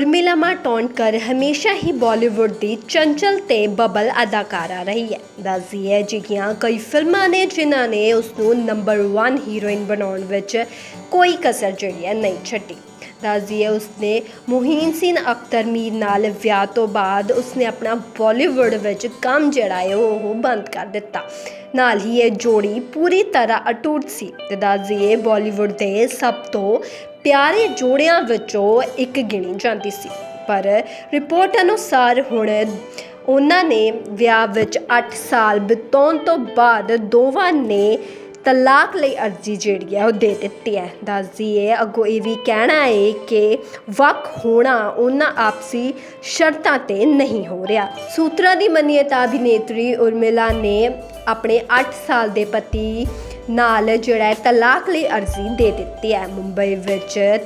ਉਰਮਿਲਾ ਮਾਟੋਂਡਕਰ ਹਮੇਸ਼ਾ ਹੀ ਬਾਲੀਵੁੱਡ ਦੀ ਚੰਚਲ ਤੇ ਬਬਲ ਅਦਾਕਾਰਾ ਰਹੀ ਹੈ। ਦੱਸਦੀ ਹੈ ਜਿਹੜੀਆਂ ਕਈ ਫਿਲਮਾਂ ਨੇ, ਜਿਨ੍ਹਾਂ ਨੇ ਉਸ ਨੂੰ ਨੰਬਰ 1 ਹੀਰੋਇਨ ਬਣਾਉਣ ਵਿੱਚ ਕੋਈ ਕਸਰ ਜਿਹੜੀ ਹੈ ਨਹੀਂ ਛੱਡੀ। ਦੱਸਦੀ ਹੈ ਉਸਨੇ ਮੁਹੀਨ ਸਿੰਘ ਅਖਤਰ ਮੀਰ ਨਾਲ ਵਿਆਹ ਤੋਂ ਬਾਅਦ ਉਸਨੇ ਆਪਣਾ ਬਾਲੀਵੁੱਡ ਵਿੱਚ ਕੰਮ ਜਿਹੜਾ ਹੈ ਉਹ ਬੰਦ ਕਰ ਦਿੱਤਾ। ਨਾਲ ਹੀ ਇਹ ਜੋੜੀ ਪੂਰੀ ਤਰ੍ਹਾਂ ਅਟੁੱਟ ਸੀ ਤੇ ਦੱਸਦੀ ਹੈ ਬਾਲੀਵੁੱਡ ਦੇ ਸਭ ਤੋਂ ਪਿਆਰੇ ਜੋੜਿਆਂ ਵਿੱਚੋਂ ਇੱਕ ਗਿਣੀ ਜਾਂਦੀ ਸੀ। ਪਰ ਰਿਪੋਰਟ ਅਨੁਸਾਰ ਹੁਣ ਉਹਨਾਂ ਨੇ ਵਿਆਹ ਵਿੱਚ 8 ਸਾਲ ਬਿਤਾਉਣ ਤੋਂ ਬਾਅਦ ਦੋਵਾਂ ਨੇ ਤਲਾਕ ਲਈ ਅਰਜ਼ੀ ਜਿਹੜੀ ਹੈ ਉਹ ਦੇ ਦਿੱਤੀ ਹੈ। ਦੱਸਦੀ ਹੈ ਅੱਗੋਂ ਇਹ ਵੀ ਕਹਿਣਾ ਹੈ ਕਿ ਵੱਖ ਹੋਣਾ ਉਹਨਾਂ ਆਪਸੀ ਸ਼ਰਤਾਂ ਤੇ ਨਹੀਂ ਹੋ ਰਿਹਾ। ਸੂਤਰਾਂ ਦੀ ਮੰਨੀਏ ਤਾਂ ਅਭਿਨੇਤਰੀ ਉਰਮਿਲਾ ਨੇ ਆਪਣੇ 8 ਸਾਲ ਦੇ ਪਤੀ ਨਾਲ ਜਿਹੜਾ ਹੈ ਤਲਾਕ ਲਈ ਅਰਜ਼ੀ ਦੇ ਦਿੱਤੀ ਹੈ। ਮੁੰਬਈ ਵਿੱਚ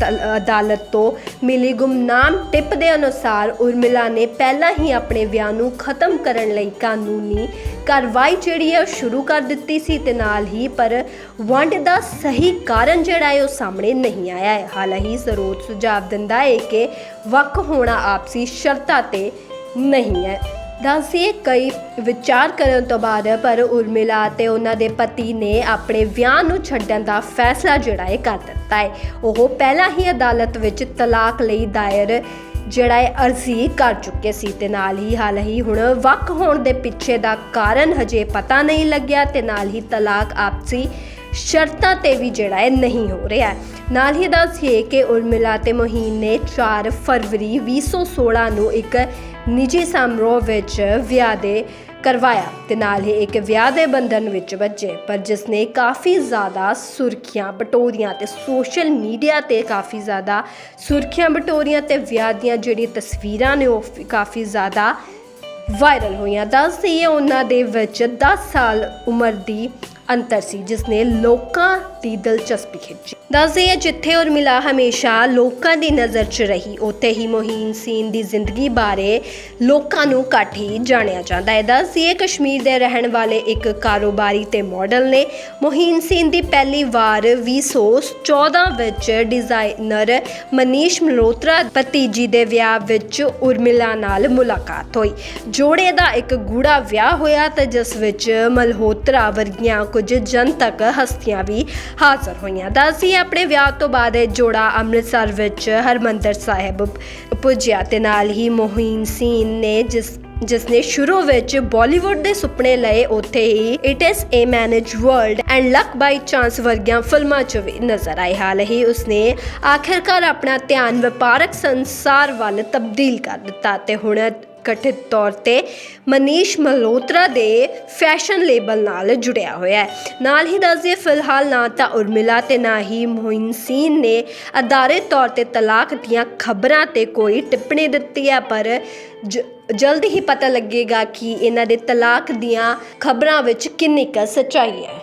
ਤਲ- ਅਦਾਲਤ ਤੋਂ ਮਿਲੀ ਗੁਮਨਾਮ ਟਿਪ ਦੇ ਅਨੁਸਾਰ ਉਰਮਿਲਾ ਨੇ ਪਹਿਲਾਂ ਹੀ ਆਪਣੇ ਵਿਆਹ ਨੂੰ ਖਤਮ ਕਰਨ ਲਈ ਕਾਨੂੰਨੀ ਕਾਰਵਾਈ ਜਿਹੜੀ ਹੈ ਉਹ ਸ਼ੁਰੂ ਕਰ ਦਿੱਤੀ ਸੀ ਤੇ ਨਾਲ ਹੀ ਪਰ ਵੰਡ ਦਾ ਸਹੀ ਕਾਰਨ ਜਿਹੜਾ ਹੈ ਉਹ ਸਾਹਮਣੇ ਨਹੀਂ ਆਇਆ ਹੈ। ਹਾਲਾਂਕਿ ਸਰੋਤ ਸੁਝਾਅ ਦਿੰਦਾ ਹੈ ਕਿ ਵੱਖ ਹੋਣਾ ਆਪਸੀ ਸ਼ਰਤਾਂ ਤੇ ਨਹੀਂ ਹੈ। ਦੱਸਿਏ ਕਈ ਵਿਚਾਰ ਕਰਨ ਤੋਂ ਬਾਅਦ, ਪਰ ਉਰਮਿਲਾ ਤੇ ਉਹਨਾਂ ਦੇ ਪਤੀ ਨੇ ਆਪਣੇ ਵਿਆਹ ਨੂੰ ਛੱਡਣ ਦਾ ਫੈਸਲਾ ਜਿਹੜਾ ਹੈ ਕਰ ਦਿੱਤਾ ਹੈ। ਉਹ ਪਹਿਲਾਂ ਹੀ ਅਦਾਲਤ ਵਿੱਚ ਤਲਾਕ ਲਈ ਦਾਇਰ ਜਿਹੜਾ ਹੈ ਅਰਜ਼ੀ ਕਰ ਚੁੱਕੇ ਸੀ ਤੇ ਨਾਲ ਹੀ ਹਾਲ ਹੀ ਹੁਣ ਵੱਖ ਹੋਣ ਦੇ ਪਿੱਛੇ ਦਾ ਕਾਰਨ ਹਜੇ ਪਤਾ ਨਹੀਂ ਲੱਗਿਆ ਤੇ ਨਾਲ ਹੀ ਤਲਾਕ ਆਪਸੀ ਸ਼ਰਤਾਂ ਤੇ ਵੀ ਜਿਹੜਾ ਹੈ ਨਹੀਂ ਹੋ ਰਿਹਾ ਨਾਲ ਹੀ ਦੱਸੀਏ ਕਿ ਉਰਮਿਲਾ ਤੇ ਮੋਹੀਨ ਨੇ 4 ਫਰਵਰੀ 2016 ਨੂੰ ਇੱਕ ਨਿੱਜੀ ਸਮਾਰੋਹ ਵਿੱਚ ਵਿਆਹ ਦੇ ਕਰਵਾਇਆ ਤੇ ਨਾਲ ਹੀ ਇੱਕ ਵਿਆਹ ਦੇ ਬੰਧਨ ਵਿੱਚ ਵੱਜੇ। ਪਰ ਜਿਸ ਨੇ ਕਾਫੀ ਜ਼ਿਆਦਾ ਸੁਰਖੀਆਂ, ਬਟੋਰੀਆਂ ਤੇ ਸੋਸ਼ਲ ਮੀਡੀਆ ਤੇ ਕਾਫੀ ਜ਼ਿਆਦਾ ਸੁਰਖੀਆਂ, ਬਟੋਰੀਆਂ ਤੇ ਵਿਆਹ ਦੀਆਂ ਜਿਹੜੀਆਂ ਤਸਵੀਰਾਂ ਨੇ, ਉਹ ਕਾਫੀ ਜ਼ਿਆਦਾ ਵਾਇਰਲ ਹੋਈਆਂ। ਦੱਸਦੀ ਹੈ ਉਹਨਾਂ ਦੇ ਵਿੱਚ 10 ਸਾਲ ਉਮਰ ਦੀ ਅੰਤਰ ਸੀ ਜਿਸ ਨੇ ਲੋਕਾਂ ਦੀ ਦਿਲਚਸਪੀ ਖਿੱਚੀ। ਦੱਸਦੀ ਹੈ ਜਿੱਥੇ ਉਰਮਿਲਾ ਹਮੇਸ਼ਾ ਲੋਕਾਂ ਦੀ ਨਜ਼ਰ 'ਚ ਰਹੀ। ਉੱਥੇ ਹੀ ਮੋਹੀਨ ਸਿੰਘ ਦੀ ਜ਼ਿੰਦਗੀ ਬਾਰੇ ਲੋਕਾਂ ਨੂੰ ਘੱਟ ਹੀ ਜਾਣਿਆ ਜਾਂਦਾ ਹੈ। ਦੱਸਦੀ ਹੈ ਕਸ਼ਮੀਰ ਦੇ ਰਹਿਣ ਵਾਲੇ ਇੱਕ ਕਾਰੋਬਾਰੀ ਤੇ ਮਾਡਲ ਨੇ ਮੋਹੀਨ ਸਿੰਘ ਦੀ ਪਹਿਲੀ ਵਾਰ 2014 ਵਿੱਚ ਡਿਜ਼ਾਈਨਰ ਮਨੀਸ਼ ਮਲਹੋਤਰਾ ਭਤੀਜੀ ਦੇ ਵਿਆਹ ਵਿੱਚ ਉਰਮਿਲਾ ਨਾਲ ਮੁਲਾਕਾਤ ਹੋਈ। ਜੋੜੇ ਦਾ ਇੱਕ ਗੂੜਾ ਵਿਆਹ ਹੋਇਆ ਤੇ ਜਿਸ ਵਿੱਚ ਮਲਹੋਤਰਾ ਵਰਗੀਆਂ ਕੁਝ ਜਨਤਕ ਹਸਤੀਆਂ ਵੀ ਹਾਜ਼ਰ ਹੋਈਆਂ। ਦੱਸੀ ਆਪਣੇ ਵਿਆਹ ਤੋਂ ਬਾਅਦ ਇਹ ਜੋੜਾ ਅੰਮ੍ਰਿਤਸਰ ਵਿੱਚ ਹਰਮੰਦਰ ਸਾਹਿਬ ਪੁੱਜਿਆ ਤੇ ਨਾਲ ਹੀ ਮੋਹੀਨ ਸਿੰਘ ਨੇ ਜਿਸ ਜਿਸ ਨੇ ਸ਼ੁਰੂ ਵਿੱਚ ਬਾਲੀਵੁੱਡ ਦੇ ਸੁਪਨੇ ਲਏ, ਉੱਥੇ ਹੀ it is a man's world and luck by chance ਵਰਗੀਆਂ ਫਿਲਮਾਂ 'ਚ ਵੀ ਨਜ਼ਰ ਆਈ ਹਾਲ ਹੀ ਉਸਨੇ ਆਖਿਰਕਾਰ ਆਪਣਾ ਧਿਆਨ ਵਪਾਰਕ ਸੰਸਾਰ ਵੱਲ ਤਬਦੀਲ ਕਰ ਦਿੱਤਾ ਤੇ ਹੁਣ ਕਥਿਤ ਤੌਰ ਤੇ ਮਨੀਸ਼ ਮਲਹੋਤਰਾ ਦੇ ਫੈਸ਼ਨ ਲੇਬਲ ਨਾਲ ਜੁੜਿਆ ਹੋਇਆ ਹੈ। ਨਾਲ ਹੀ ਦੱਸਦੇ ਫਿਲਹਾਲ ਨਾ ਤਾਂ ਉਰਮਿਲਾ ਤੇ ਨਾ ਹੀ ਮੋਹਿਨ ਨੇ ਅਦਾਰੇ ਤੌਰ ਤੇ ਤਲਾਕ ਦੀਆਂ ਖਬਰਾਂ ਤੇ ਕੋਈ ਟਿੱਪਣੀ ਦਿੱਤੀ ਹੈ, ਪਰ ਜਲਦ ਹੀ ਪਤਾ ਲੱਗੇਗਾ ਕਿ ਇਹਨਾਂ ਦੇ ਤਲਾਕ ਦੀਆਂ ਖਬਰਾਂ ਵਿੱਚ ਕਿੰਨੀ ਕੁ ਸੱਚਾਈ ਹੈ।